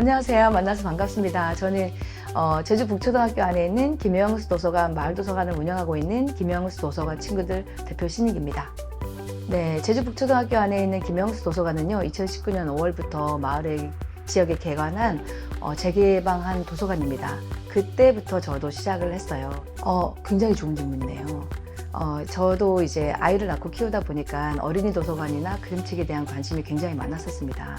안녕하세요. 만나서 반갑습니다. 저는 어, 제주 북초등학교 안에 있는 김영수 도서관 마을 도서관을 운영하고 있는 김영수 도서관 친구들 대표 신익입니다. 네, 제주 북초등학교 안에 있는 김영수 도서관은요, 2019년 5월부터 마을의 지역에 개관한 어, 재개방한 도서관입니다. 그때부터 저도 시작을 했어요. 어, 굉장히 좋은 질문이네요. 어, 저도 이제 아이를 낳고 키우다 보니까 어린이 도서관이나 그림책에 대한 관심이 굉장히 많았었습니다.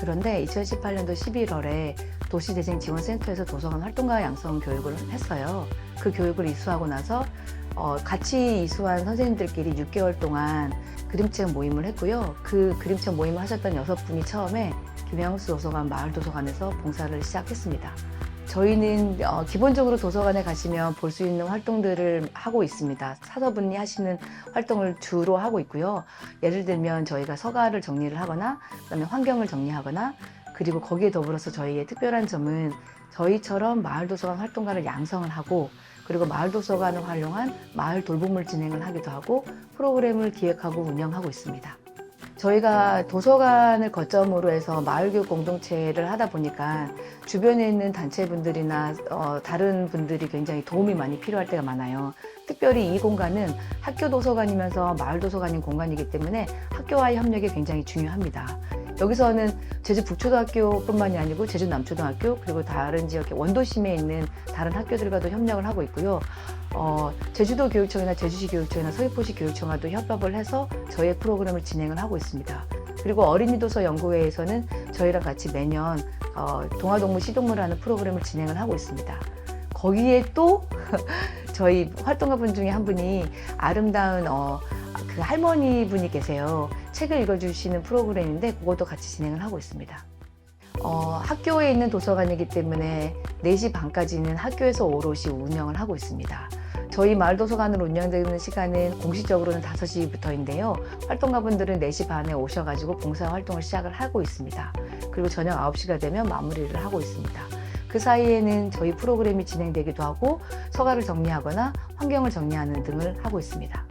그런데 2018년도 11월에 도시재생지원센터에서 도서관 활동가 양성 교육을 했어요. 그 교육을 이수하고 나서 어, 같이 이수한 선생님들끼리 6개월 동안 그림책 모임을 했고요. 그 그림책 모임을 하셨던 여섯 분이 처음에 김영수 도서관 마을도서관에서 봉사를 시작했습니다. 저희는 어, 기본적으로 도서관에 가시면 볼 수 있는 활동들을 하고 있습니다. 사서분이 하시는 활동을 주로 하고 있고요. 예를 들면 저희가 서가를 정리를 하거나 그다음에 환경을 정리하거나 그리고 거기에 더불어서 저희의 특별한 점은 저희처럼 마을 도서관 활동가를 양성을 하고 그리고 마을 도서관을 활용한 마을 돌봄을 진행을 하기도 하고 프로그램을 기획하고 운영하고 있습니다. 저희가 도서관을 거점으로 해서 마을교육 공동체를 하다 보니까 주변에 있는 단체분들이나 어, 다른 분들이 굉장히 도움이 많이 필요할 때가 많아요. 특별히 이 공간은 학교 도서관이면서 마을 도서관인 공간이기 때문에 학교와의 협력이 굉장히 중요합니다. 여기서는 제주 북초등학교뿐만이 아니고 제주 남초등학교 그리고 다른 지역의 원도심에 있는 다른 학교들과도 협력을 하고 있고요. 어, 제주도 교육청이나 제주시 교육청이나 서귀포시 교육청과도 협업을 해서 저희의 프로그램을 진행을 하고 있습니다. 그리고 어린이 도서 연구회에서는 저희랑 같이 매년 어, 동화동물 시동물하는 프로그램을 진행을 하고 있습니다. 거기에 또 저희 활동가분 중에 한 분이 아름다운 어, 그 할머니 분이 계세요. 책을 읽어주시는 프로그램인데 그것도 같이 진행을 하고 있습니다. 어, 학교에 있는 도서관이기 때문에 4시 반까지는 학교에서 오롯이 운영을 하고 있습니다. 저희 마을 도서관으로 운영되는 시간은 공식적으로는 5시부터인데요. 활동가분들은 4시 반에 오셔가지고 봉사 활동을 시작을 하고 있습니다. 그리고 저녁 9시가 되면 마무리를 하고 있습니다. 그 사이에는 저희 프로그램이 진행되기도 하고 서가를 정리하거나 환경을 정리하는 등을 하고 있습니다.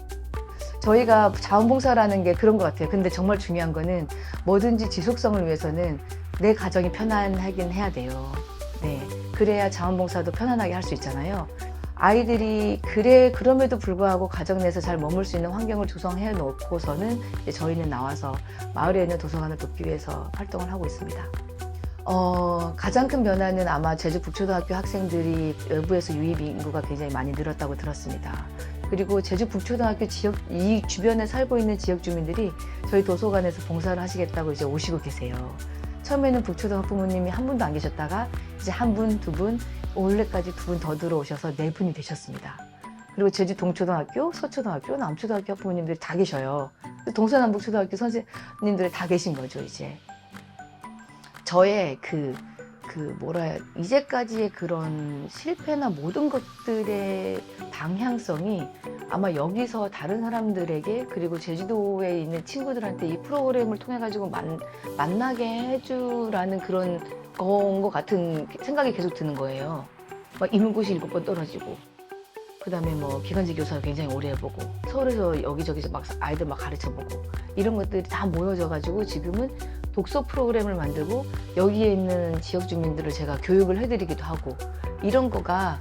저희가 자원봉사라는 게 그런 것 같아요. 근데 정말 중요한 거는 뭐든지 지속성을 위해서는 내 가정이 편안하긴 해야 돼요. 네. 그래야 자원봉사도 편안하게 할 수 있잖아요. 아이들이 그래 그럼에도 불구하고 가정 내에서 잘 머물 수 있는 환경을 조성해 놓고서는 저희는 나와서 마을에 있는 도서관을 돕기 위해서 활동을 하고 있습니다. 어, 가장 큰 변화는 아마 제주 북초등학교 학생들이 외부에서 유입 인구가 굉장히 많이 늘었다고 들었습니다. 그리고 제주 북초등학교 지역 이 주변에 살고 있는 지역 주민들이 저희 도서관에서 봉사를 하시겠다고 이제 오시고 계세요. 처음에는 북초등 학부모님이 한 분도 안 계셨다가 이제 한 분, 두 분, 올해까지 두 분 더 들어오셔서 네 분이 되셨습니다. 그리고 제주 동초등학교, 서초등학교, 남초등학교 학부모님들이 다 계셔요. 동서남북초등학교 선생님들이 다 계신 거죠, 이제. 저의 그, 그 뭐라 해야, 이제까지의 그런 실패나 모든 것들의 방향성이 아마 여기서 다른 사람들에게 그리고 제주도에 있는 친구들한테 이 프로그램을 통해 가지고 만, 만나게 해주라는 그런 건 것 같은 생각이 계속 드는 거예요. 막 인문고시 일곱 번 떨어지고 그 다음에 뭐 기간제 교사 굉장히 오래 해보고 서울에서 여기저기 막 아이들 막 가르쳐보고 이런 것들이 다 모여져 가지고 지금은 독서 프로그램을 만들고 여기에 있는 지역 주민들을 제가 교육을 해드리기도 하고 이런 거가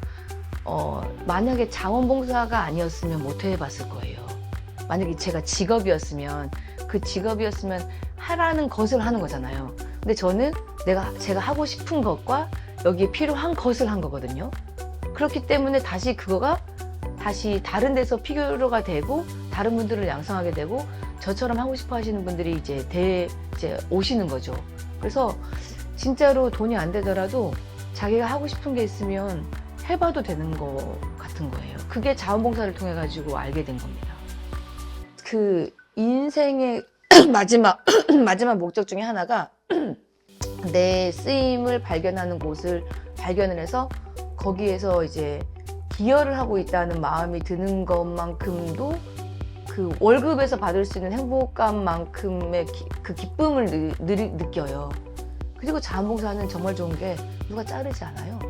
어, 만약에 자원봉사가 아니었으면 못 해봤을 거예요. 만약에 제가 직업이었으면 그 직업이었으면 하라는 것을 하는 거잖아요. 근데 저는 내가 제가 하고 싶은 것과 여기에 필요한 것을 한 거거든요. 그렇기 때문에 다시 그거가 다시 다른 데서 필요가 되고 다른 분들을 양성하게 되고 저처럼 하고 싶어 하시는 분들이 이제 대 이제 오시는 거죠. 그래서 진짜로 돈이 안 되더라도 자기가 하고 싶은 게 있으면 해봐도 되는 거 같은 거예요. 그게 자원봉사를 통해 가지고 알게 된 겁니다. 그 인생의 마지막 마지막 목적 중에 하나가 내 쓰임을 발견하는 곳을 발견을 해서 거기에서 이제 기여를 하고 있다는 마음이 드는 것만큼도 그 월급에서 받을 수 있는 행복감만큼의 기- 그 기쁨을 느, 느, 느껴요. 그리고 자원봉사는 정말 좋은 게 누가 자르지 않아요.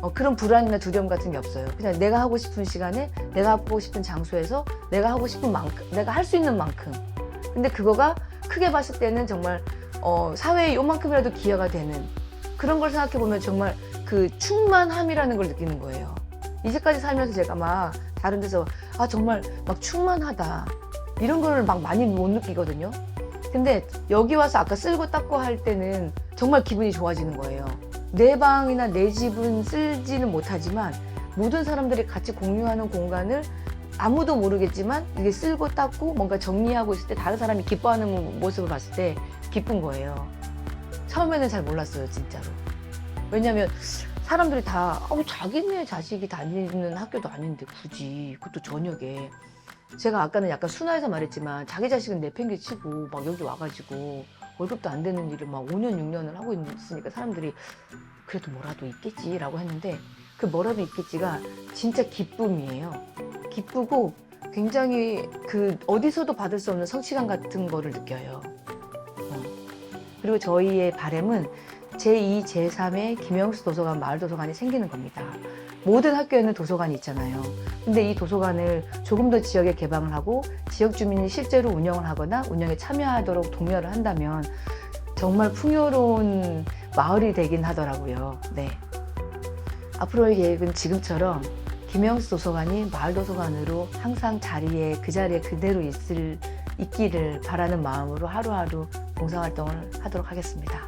어, 그런 불안이나 두려움 같은 게 없어요. 그냥 내가 하고 싶은 시간에 내가 하고 싶은 장소에서 내가 하고 싶은 만큼, 내가 할 수 있는 만큼. 근데 그거가 크게 봤을 때는 정말 어, 사회에 요만큼이라도 기여가 되는 그런 걸 생각해 보면 정말 그 충만함이라는 걸 느끼는 거예요. 이제까지 살면서 제가 막 다른 데서 아 정말 막 충만하다 이런 걸막 많이 못 느끼거든요. 근데 여기 와서 아까 쓸고 닦고 할 때는 정말 기분이 좋아지는 거예요. 내 방이나 내 집은 쓰지는 못하지만 모든 사람들이 같이 공유하는 공간을 아무도 모르겠지만 이게 쓸고 닦고 뭔가 정리하고 있을 때 다른 사람이 기뻐하는 모습을 봤을 때 기쁜 거예요. 처음에는 잘 몰랐어요, 진짜로. 왜냐면 사람들이 다 아우 자기네 자식이 다니는 학교도 아닌데 굳이 그것도 저녁에 제가 아까는 약간 순화해서 말했지만 자기 자식은 내팽개치고 막 여기 와가지고 월급도 안 되는 일을 막 5년 6년을 하고 있으니까 사람들이 그래도 뭐라도 있겠지라고 했는데 그 뭐라도 있겠지가 진짜 기쁨이에요. 기쁘고 굉장히 그 어디서도 받을 수 없는 성취감 같은 거를 느껴요. 어. 그리고 저희의 바램은 제2, 제3의 김영수 도서관, 마을 도서관이 생기는 겁니다. 모든 학교에는 도서관이 있잖아요. 근데 이 도서관을 조금 더 지역에 개방을 하고 지역 주민이 실제로 운영을 하거나 운영에 참여하도록 독려를 한다면 정말 풍요로운 마을이 되긴 하더라고요. 네. 앞으로의 계획은 지금처럼 김영수 도서관이 마을 도서관으로 항상 자리에 그 자리에 그대로 있을 있기를 바라는 마음으로 하루하루 봉사활동을 하도록 하겠습니다.